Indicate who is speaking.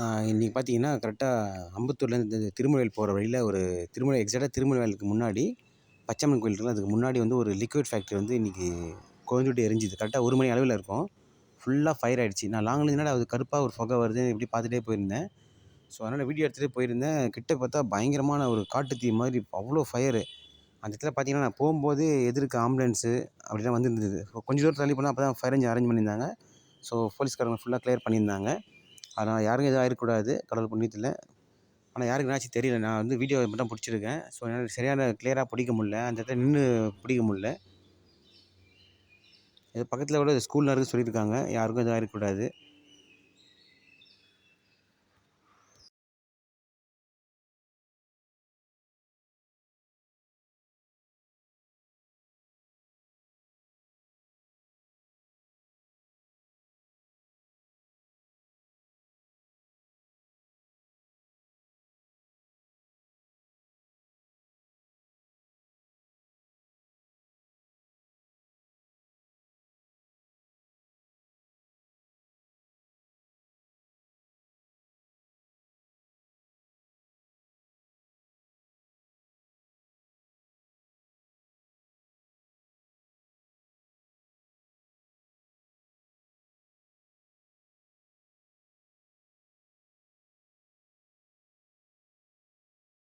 Speaker 1: இன்றைக்கி பார்த்தீங்கன்னா கரெக்டாக அம்பத்தூர்லேருந்து இந்த திருமலையில் போகிற வழியில் ஒரு திருமலை எக்ஸாக்டாக திருமலைக்கு முன்னாடி பச்சையம்மன் கோயில் இருக்குல்ல அதுக்கு முன்னாடி வந்து ஒரு லிக்விட் ஃபேக்ட்ரி வந்து இன்றைக்கி கொழுந்துவிட்டு எரிஞ்சுது. கரெக்டாக ஒரு மணி அளவில் இருக்கும். ஃபுல்லாக ஃபயர் ஆகிடுச்சு நான் லாங்கில் என்னடா அது கருப்பாக ஒரு புகை வருது இப்படி பார்த்துட்டே போயிருந்தேன். ஸோ அதனால் வீடியோ எடுத்துகிட்டே போயிருந்தேன். கிட்ட பார்த்தா பயங்கரமான ஒரு காட்டு தீ மாதிரி அவ்வளோ ஃபயரு அந்த இடத்துல பார்த்தீங்கன்னா நான் போகும்போது எதிர்க்க ஆம்புலன்ஸு அப்படிலாம் வந்துருந்தது. கொஞ்சம் தூரம் தள்ளி போனால் அப்போ தான் ஃபயர் இன்ஜின் அரேஞ்ச் பண்ணியிருந்தாங்க ஸோ போலீஸ்காரங்க ஃபுல்லாக க்ளியர் பண்ணியிருந்தாங்க. அதனால் யாருக்கும் எதுவும் ஆகிடக்கூடாது கடவுள் புண்ணியத்தில். ஆனால் யாருக்கு என்னாச்சு தெரியல. நான் வந்து வீடியோ மட்டும் பிடிச்சிருக்கேன். ஸோ என்னால் சரியான கிளியராக பிடிக்க முடில அந்த இடத்துல நின்று பிடிக்க முடில இது பக்கத்தில் கூட ஸ்கூலில் இருக்குது சொல்லியிருக்காங்க. யாருக்கும் எதுவும் ஆகிடக்கூடாது